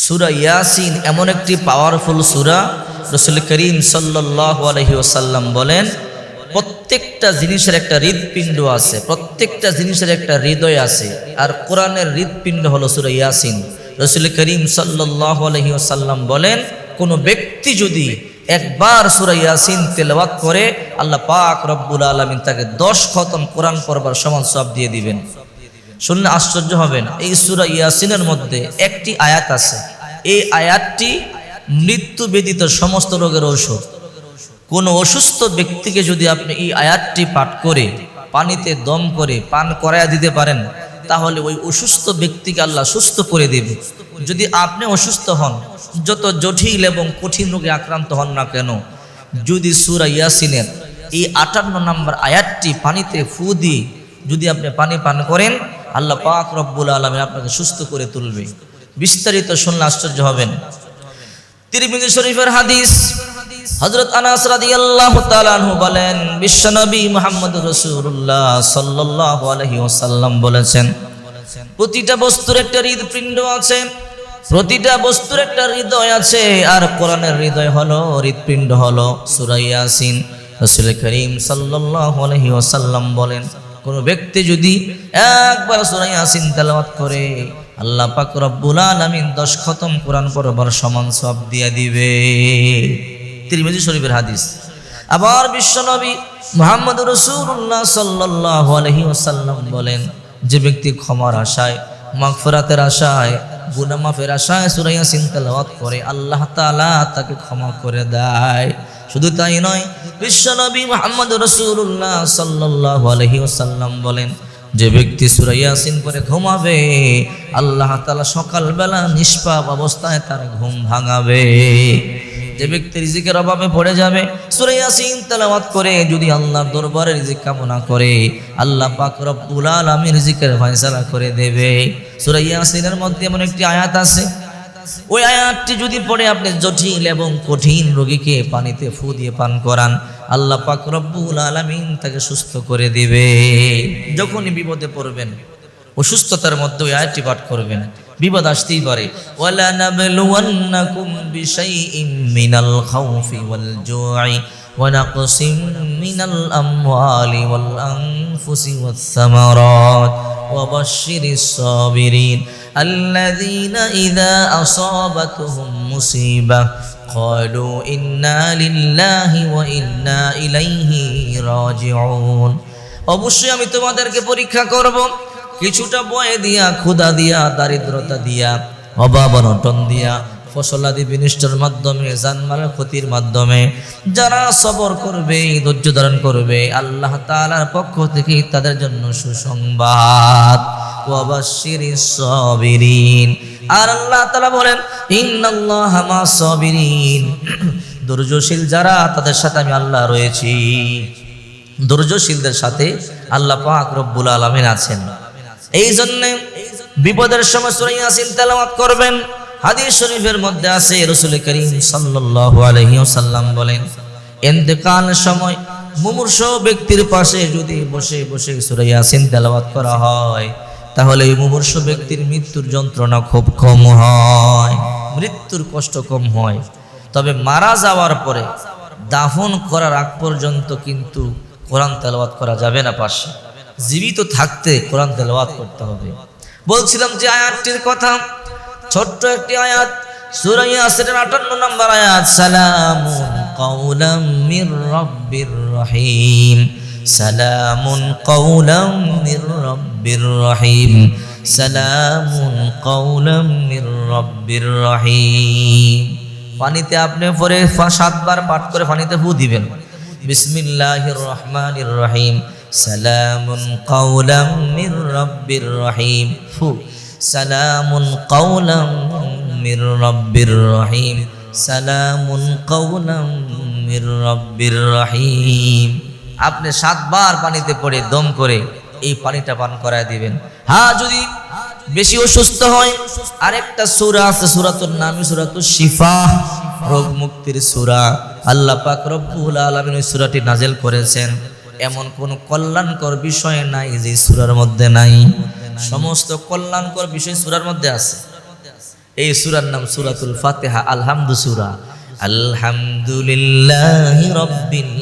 সুরা ইয়াসিন এমন একটি পাওয়ারফুল সুরা রসুল করিম আলহি ওসাল্লাম বলেন, প্রত্যেকটা জিনিসের একটা হৃদপিণ্ড আছে, প্রত্যেকটা জিনিসের একটা হৃদয় আছে। আর কোরআনের হৃদপিণ্ড হলো সুরা ইয়াসিন। রসুল করিম সাল্লাহ আলহি ওসাল্লাম বলেন, কোনো ব্যক্তি যদি একবার সুরা ইয়াসিন তেলাওয়াত করে, আল্লাহ পাক রব্বুল আলমিন তাকে দশ খতম কোরআন পড়বার সমান সব দিয়ে দিবেন। শুনলে আশ্চর্য হবেন। এই সুরা ইয়াসিনের মধ্যে একটি আয়াত আছে। এই আয়াতটি মৃত্যু ব্যতীত সমস্ত রোগের ঔষধ। কোনো অসুস্থ ব্যক্তিকে যদি আপনি এই আয়াতটি পাঠ করে পানিতে দম করে পান করায়া দিতে পারেন, তাহলে ওই অসুস্থ ব্যক্তিকে আল্লাহ সুস্থ করে দেবে। যদি আপনি অসুস্থ হন, যত জটিল এবং কঠিন রোগে আক্রান্ত হন না কেন, যদি সুরা ইয়াসিনের এই আটান্ন নম্বর আয়াতটি পানিতে ফু দিয়ে যদি আপনি পানি পান করেন আল্লাহ পাক রব্বুল আলমী আপনাকে সুস্থ করে তুলবে। বিস্তারিত শুনলে আশ্চর্য হবেন। তিরমিজি শরীফের হাদিস, হযরত আনাস রাদিয়াল্লাহু তাআলা বলেন বিশ্বনবী মুহাম্মদ রাসূলুল্লাহ সাল্লাল্লাহু আলাইহি ওয়াসাল্লাম বলেছেন, প্রতিটা বস্তুর একটা হৃদপিণ্ড আছে, প্রতিটা বস্তুর একটা হৃদয় আছে, আর কোরআনের হৃদয় হলো, হৃদপিণ্ড হলো সূরা ইয়াসিন। রাসূল করিম সাল্লাল্লাহু আলাইহি ওয়াসাল্লাম বলেন কোন ব্যক্তি যদি একবার সূরা ইয়াসিন তেলাওয়াত করে, আল্লাহ পাক রব্বুল আলামিন 10 খতম কোরআন পড়বার সমান সব দিয়ে দিবে। তিরমিজি শরীফের হাদিস। আবার বিশ্বনবী মুহাম্মদ রাসূলুল্লাহ সাল্লাল্লাহু আলাইহি ওয়াসাল্লাম বলেন, যে ব্যক্তি ক্ষমার আশায়, মাগফিরাতের আশায়, গুনাহ মাফের আশায় সূরা ইয়াসিন তেলাওয়াত করে, আল্লাহ তাআলা তাকে ক্ষমা করে দেয়। শুধু তাই নয় বিশ্বনবী মুহাম্মদ রাসূলুল্লাহ সাল্লাল্লাহু আলাইহি ওয়াসাল্লাম বলেন, যে ব্যক্তি সূরা ইয়াসিন পরে ঘুমাবে, আল্লাহ তাআলা সকালবেলা নিষ্পাপ অবস্থায় তার ঘুম ভাঙাবে। যে ব্যক্তি রিজিকের অভাবে পড়ে যাবে সুরাইয়াসিন তেলাওয়াত করে যদি আল্লাহর দরবারে রিজিক কামনা করে, আল্লাহ পাক রব্বুল আলামিন রিজিকের ফয়সালা করে দেবে। সুরাইয়াসিনের মধ্যে এমন একটি আয়াত আছে ওই আয়াতটি যদি পড়ে আপনি জটিল এবং কঠিন রোগীকে পানিতে ফু দিয়ে পান করান আল্লাহ পাক রব্বুল আলামিন তাকে সুস্থ করে দিবে যখনই বিপদে পড়বেন অসুস্থতার মধ্যে ওই আয়াতটি পাঠ করবেন বিপদ আসতেই পারে ওয়ালা নাবলুওয়ান্নাকুম বিশাইইম মিনাল খাউফি ওয়াল জু'i ونقص من الأموال والأنفس والثمرات وبشر الصابرين الذين إذا أصابتهم مصيبة قالوا إنا لله وإنا إليه راجعون অবশ্যই আমি তোমাদেরকে পরীক্ষা করব কিছুটা বয়ে দিয়া ক্ষুধা দিয়া দারিদ্রতা দিয়া অভাব অনটন দিয়া ফসলাদি বিনিষ্টর মাধ্যমে, জানমালের ক্ষতির মাধ্যমে যারা সবর করবে, ধৈর্য ধারণ করবে, আল্লাহ তাআলার পক্ষ থেকে তাদের জন্য সুসংবাদ। ওয়াবাশশিরি সাবিরিন। আর আল্লাহ তাআলা বলেন, ইন্নাল্লাহা মা সাবিরিন। ধৈর্যশীল যারা, তাদের সাথে আমি আল্লাহ রয়েছি। ধৈর্যশীলদের সাথে আল্লাহ পাক রব্বুল আলামিন আছেন। এই জন্যে বিপদের সময় সূরা ইয়াসিন তেলাওয়াত করবেন। হাদিস শরীফের মধ্যে আছে, রসুল করিম সাল্লাল্লাহু আলাইহি ওয়াসাল্লাম বলেন ইন্তেকালের সময় মুমূর্ষ ব্যক্তির পাশে যদি বসে বসে সূরা ইয়াসিন তেলাওয়াত করা হয়, তাহলে এই মুমূর্ষ ব্যক্তির মৃত্যুর যন্ত্রণা খুব কম হয়, মৃত্যুর কষ্ট কম হয়। তবে মারা যাওয়ার পরে দাফন করার আগ পর্যন্ত কিন্তু কোরআন তেলাওয়াত করা যাবে না পাশে। জীবিত থাকতে কোরআন তেলাওয়াত করতে হবে। বলছিলাম যে আয়াতটির কথা ছোট্ট একটি আয়াত, সূরা ইয়াসিনের 58 নম্বর আয়াত, সালামুন কাওলাম মির রাব্বির রহিম, সালামুন কাওলাম মির রাব্বির রহিম, সালামুন কাওলাম মির রাব্বির রহিম। পানিতে আপনি পরে সাতবার পাঠ করে পানিতে ফু দিবেন। বিসমিল্লাহির রহমানির রহিম, সালামুন কাওলাম মির রাব্বির রহিম। ফু সালামুন কাওলাম মির রব্বির রহিম। সালামুন কাওলাম মির রব্বির রহিম। আপনি সাতবার পানিতে পড়ে, দম করে এই পানিটা পান করায় দিবেন। হ্যাঁ যদি বেশি অসুস্থ হয়, আরেকটা সূরা আছে সূরাতুর নামই সূরাতুশ শিফা। রোগ মুক্তির সূরা। আল্লাহ পাক রব্বুল আলামিন ওই সূরাটি নাজেল করেছেন। এমন কোন কল্যাণকর বিষয় নাই যে সূরার মধ্যে নাই। সমস্ত কল্যাণকর বিষয় সূরার মধ্যে আছে এই সুরার নাম সুরাতুল ফাতেহা আলহামদু সুরা আলহামদুলিল্লাহ রব্বিল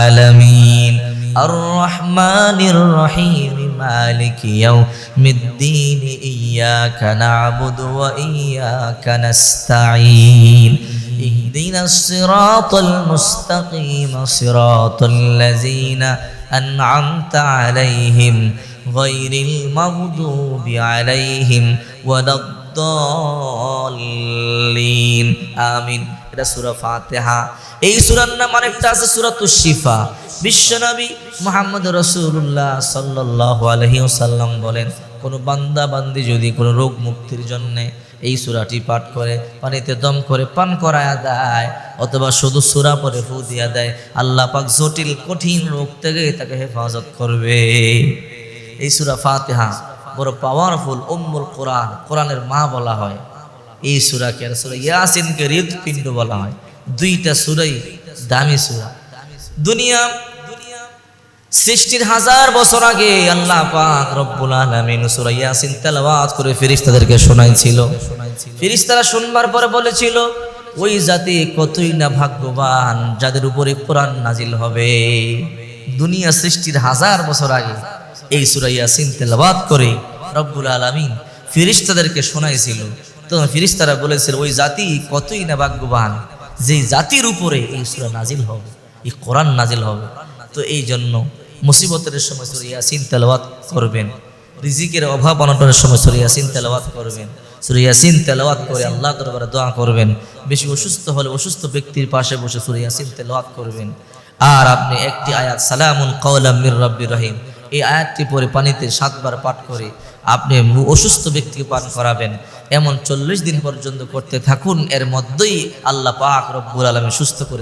আলামিন আর রহমানির রহিম মালিক ইয়াউমিদ্দিন ইয়াকা না'বুদু ওয়া ইয়াকা নাস্তাঈন اهدنا الصراط المستقيم صراط الذين أنعمت عليهم غير المغضوب عليهم ولا الضالين آمين এটা সূরা ফাতিহা এই সূরার নাম আরেকটা আছে সূরাতুশ শিফা বিশ্বনবী মুহাম্মদ রাসূলুল্লাহ সাল্লাল্লাহু আলাইহি ওয়াসাল্লাম বলেন কোন বান্দা বান্দি যদি কোনো রোগ মুক্তির জন্য এই সূরাটি পাঠ করে পানিতে দম করে পান করায়া দেয় অথবা শুধু সূরা পরে ফু দিয়া দেয় আল্লাহ পাক জটিল কঠিন রোগ থেকে তাকে হেফাজত করবে এই সূরা ফাতিহা বড় পাওয়ারফুল উম্মুল কোরআন, কোরআনের মা বলা হয়। এই সূরাকে আর সূরা ইয়াসিনকে হৃদপিণ্ড বলা হয়। দুইটা সুরাই দামি সূরা। দুনিয়া সৃষ্টির হাজার বছর আগে আল্লাহ পাক রব্বুল আলামিন সূরা ইয়াসিন তেলাওয়াত করে ফেরেশতাদেরকে শোনাইছিল। ফেরেশতারা শুনবার পরে বলেছিল, ওই জাতি কতই না ভাগ্যবান যাদের উপরে কোরআন নাজিল হবে। দুনিয়া সৃষ্টির হাজার বছর আগে এই সূরা ইয়াসিন তেলাওয়াত করে রব্বুল আলামিন ফেরেশতাদেরকে শোনাইছিল। তখন ফেরেশতারা বলেছিল, ওই জাতি কতই না ভাগ্যবান, যেই জাতির উপরে এই সূরা নাজিল হবে, এই কোরআন নাজিল হবে। তো এই জন্য মুসিবতের সময় সুরে ইয়াসিন তেলাওয়াত করবেন, রিজিকের অভাব অনটনের সময় সুরে ইয়াসিন তেলাওয়াত করবেন, সুরে ইয়াসিন তেলাওয়াত করে আল্লাহ দরবারে দোয়া করবেন, বেশি অসুস্থ হলে অসুস্থ ব্যক্তির পাশে বসে সুরে ইয়াসিন তেলাওয়াত করবেন। আর আপনি একটি আয়াত, সালামুন কওলাম মির রব্বির রহিম এই আয়াতটি পরে পানিতে সাতবার পাঠ করে আপনি অসুস্থ ব্যক্তিকে পান করাবেন। এমন চল্লিশ দিন পর্যন্ত করতে থাকুন, এর মধ্যেই আল্লাহ পাক রব্বুল আলমী সুস্থ করে